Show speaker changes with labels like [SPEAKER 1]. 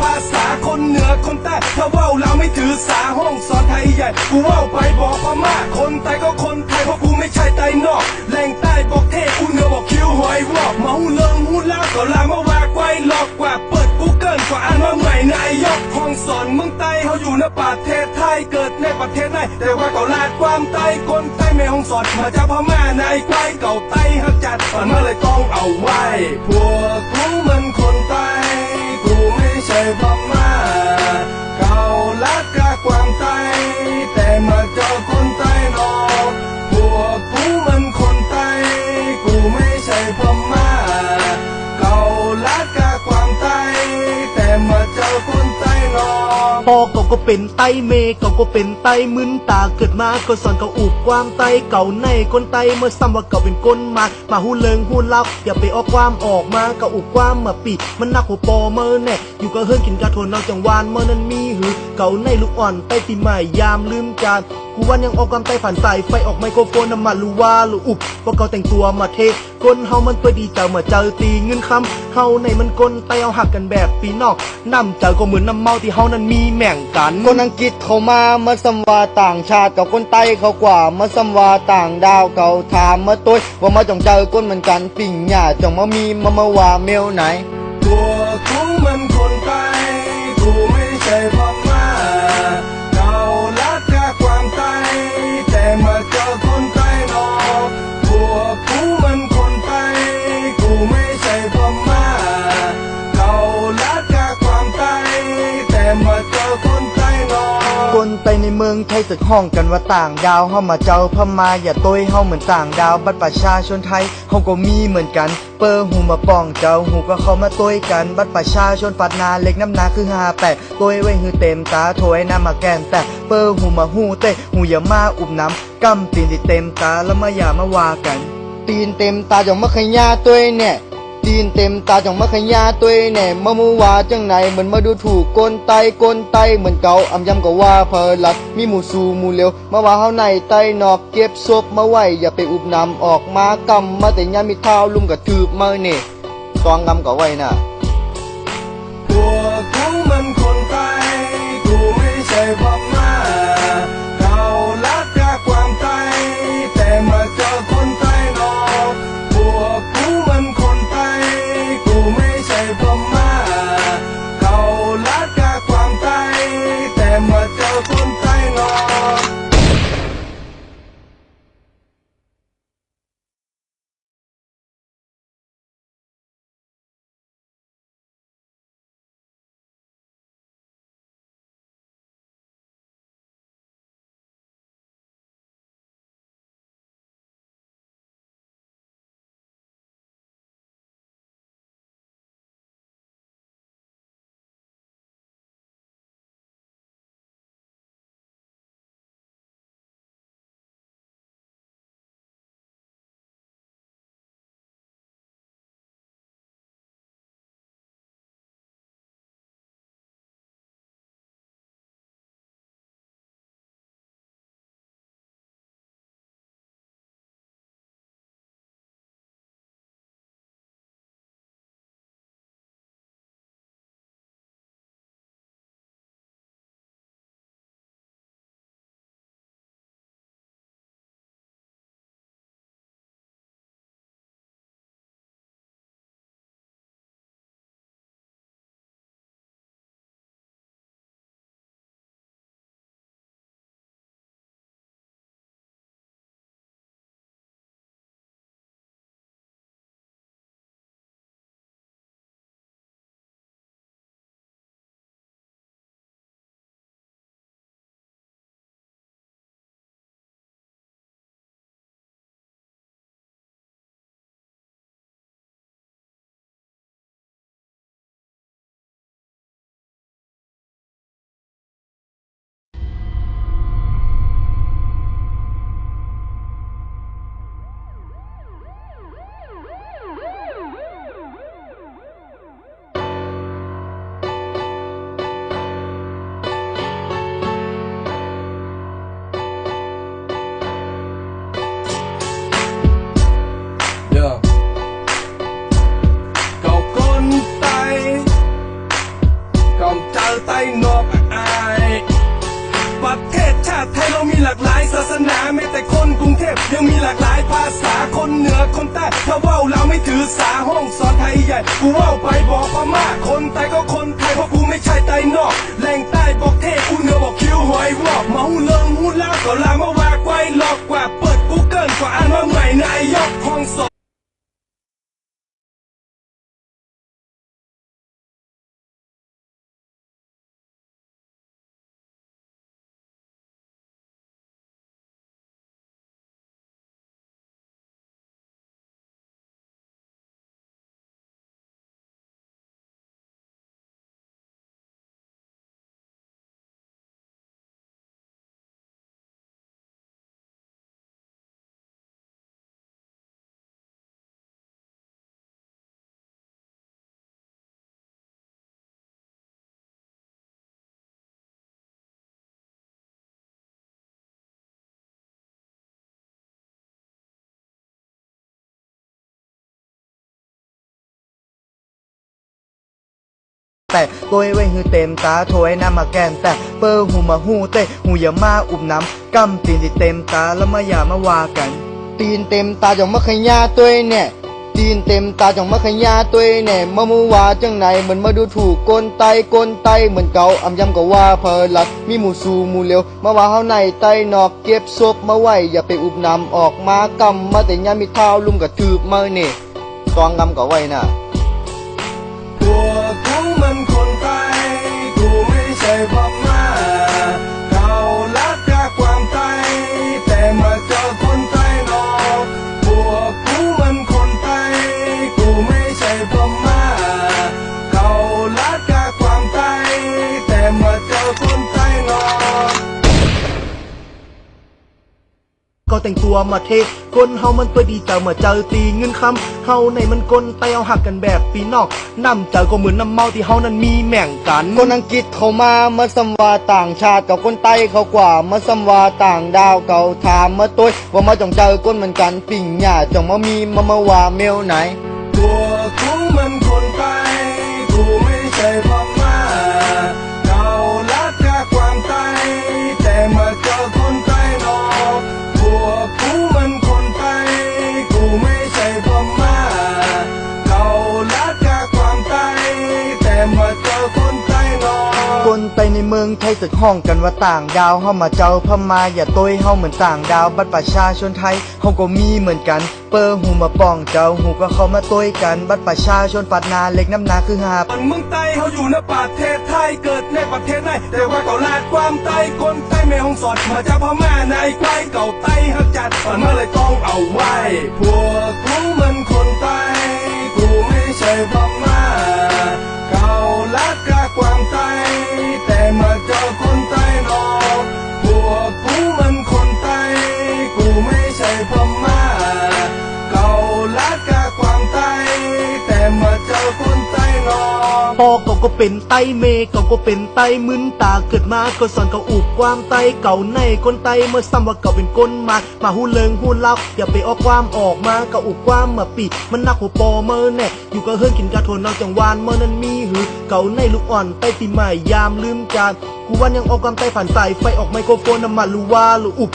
[SPEAKER 1] ภาษาคนเหนือคนใต้ถ้าว่าเราไม่ถือสาห้องสอนไทยใหญ่กูว่าไปบอกพม่าคนไทยก็คนไทยเพราะกูไม่ใช่ไตนอกแหล่งใต้บอกเทพกูเหนือบอกคิ้วหอยวอกมาหูเลิงหูลาก็ลามาว่าไกวหลอกกว่าเปิดกูเกิลกว่าอ่านว่าใหม่นายยกห้องสอนเมืองใต้เขาอยู่ในประเทศไทยเกิดในประเทศไหนแต่ว่าก็ลาดความไต้คนไต้ไม่ห้องสอนมาจากพม่านายไกวเก่าไต้ฮักจัดมันมาเลยต้องเอาไว้พวกกูมันคนไต้ กูไม่ใช่พม่าเขาลัก เป็นไตเมเก่า
[SPEAKER 2] ก็เป็นไตมึนตาเกิดมาก็สอนเขาอุบความไตเก่าในก้นไตเมื่อซ้ำว่าเก่าเป็นก้นมามาหูเลิงหูลับอย่าไปออกความออกมาเก่าอุบความมาปีมันนักหัวปอเมื่อแน่อยู่ก็เฮิร์นกินกาโทนนอกจังหวานเมื่อนั้นมีหือเก่าในลูกอ่อนไตตีใหม่ยามลืมจาน กูวันยังออกความไตผ่านสายไฟออกไมโครโฟนน้ำมันรู้ว่าหรืออุบว่าเขาแต่งตัวมาเทก้นเฮามันตัวดีเจ้าเมื่อเจอตีเงินคำเฮาในมันก้นไตเอาหักกันแบบปีนอกน้ำเจอก็เหมือนน้ำเมาที่เฮานั้นมีแม่งกัน
[SPEAKER 3] คนอังกฤษเขามามาสัมวาต่างชาติกับคนไต้เขากว่ามาสัมวาต่างดาวเขาถามมาตัวว่ามาจองเจอคนเหมือนกันปิ่งหญ้าจองมามีมามาว่าเมลไหน
[SPEAKER 1] ตัว แต่มาเจอคนไต้นอกคนไตใน
[SPEAKER 3] เมืองไทยสึกห้องกันว่าต่างดาวเฮามาเจ้าพม่าอย่าต้ยเฮาเหมือนต่างดาวบัตรประชาชนไทยเฮาก็มีเหมือนกัน เปอร์หูมาป้องเจ้าหูก็เข้ามาต้ยกันบัตรประชาชนปัดนาเล็กน้ำนาคือ58ต้ยไว้หือเต็มตาโถยน้ำมาแกนแต่เปอร์หูมาหูเตะหูอย่ามาอุบน้ำกำตีนที่เต็มตาแล้วมาอย่ามาว่ากัน ตีนเต็มตาจงมาขยาตัวเนี่ย ตีนเต็มตาจังมาขยาตัวแน่มามูว่าจังไหนเหมือนมาดูถูกกนไตกนไตเหมือนเก่าอำยำก็ว่าเพอลัดมีหมูสูหมูเร็วมาว่าเฮาในไตนอกเก็บศพมาไว้อย่าไปอุบน้ำออกมากำมาแต่ยามมีเท้าลุมกระทืบมาเนี่ตองงำก็ไว้น่ะ
[SPEAKER 1] นอบอายประเทศชาติไทยเรามีหลากหลายศาสนาแม้แต่คนกรุงเทพยังมีหลากหลายภาษาคนเหนือคนใต้ถ้าว่าเราไม่ถือสาห้องสอนไทยใหญ่กูว่าไปบอกพม่าคนไทยก็คนไทยเพราะกูไม่ใช่ไตนอกแหล่งใต้บอกเทพกูเหนือบอกคิ้วหอยวอกมาหูเลิงหูลาวก็ลามาวากไว้หลอกกว่าเปิดกูเกิลกว่าอ่านว่าใหม่นายกห้องสอน
[SPEAKER 3] แต่ตัวไว้ฮือเต็มตาโถยน้ำมาแกนแต่เปอร์หูมาหูเตะหูอย่ามาอุบน้ำกำตีนที่เต็มตาแล้วมาอย่ามาว่ากัน ตีนเต็มตาจงมาขยาตัวเนี่ยตีนเต็มตาจงมาขยาตัวเนี่ยมามูว่าจังไหนเหมือนมาดูถูกกลไตกลไตเหมือนเก่าอำยำก็ว่าเพลัดมีหมูสูหมูเร็วมาว่าเฮาในไตนอกเก็บศพมาไว้อย่าไปอุบน้ำออกมากำมาแต่ยามมีเท้าลุมกระทืบมาเนี่ยตองกำก็ไว้น่ะ็
[SPEAKER 1] แต่
[SPEAKER 2] งตัวมาเทคนเฮามันตัวดีเจ้ามาเจอตีเงินคำเฮาในมันกลไตเอาหักกันแบบปีนอกน้ำเจอก็เหมือนน้ำเมาที่เฮานั้นมีแม่งกัน
[SPEAKER 3] คนอังกฤษเขามามาสัมวาต่างชาติกับคนไต้เขากว่ามาสัมวาต่างดาวเขาถามมาตัวว่ามาจองเจอคนเหมือนกันปิ่งหญ้าจองมามีมามาว่าเมลไหน
[SPEAKER 1] พวกูมันคนไทยกูไม่ใช่พม่ ไทย
[SPEAKER 3] สึกห้องกันว่าต่างดาวเฮามาเจ้าพม่าอย่าต้ยเฮาเหมือนต่างดาวบัตรประชาชนไทยเฮาก็มีเหมือนกัน เปอร์หูมาป้องเจ้าหูก็เข้ามาต้ยกันบัตรประชาชนปัดนาเล็กน้ำนาคือหาบ
[SPEAKER 1] มันเมืองไต้เขาอยู่ในประเทศไทยเกิดในประเทศไหนแต่ว่าเขาลาดความไต้คนไต้ไม่ห้องสอดมาจากพม่าในควเก่าไต้ฮักจัดมันมาเลยต้องเอาไว้พวกกูมันคนไต้กูไม่ใช่พม่าเขาลาดกาความไต้ เขาก็เป็
[SPEAKER 2] นไตเมเขาก็เป็นไตมึนตาเกิดมาก็สอนเขาอุบความไตเก่าในคนไตเมื่อซ้ำว่าเขาเป็นคนมามาหูเลิงหูเล่าอย่าไปออกความออกมาเก็อุบความมาปีมันนักหัวปอเมื่อแน่อยู่ก็เฮิร์นกินกาโทนนอกจังหวานเมื่อนั้นมีหือเก่าในลูกอ่อนไตตีใหม่ยามลืมจานกูวันยังออกความไตผ่านสายไฟออกไมโครโฟนน้ำมันลูว่าลูอุบ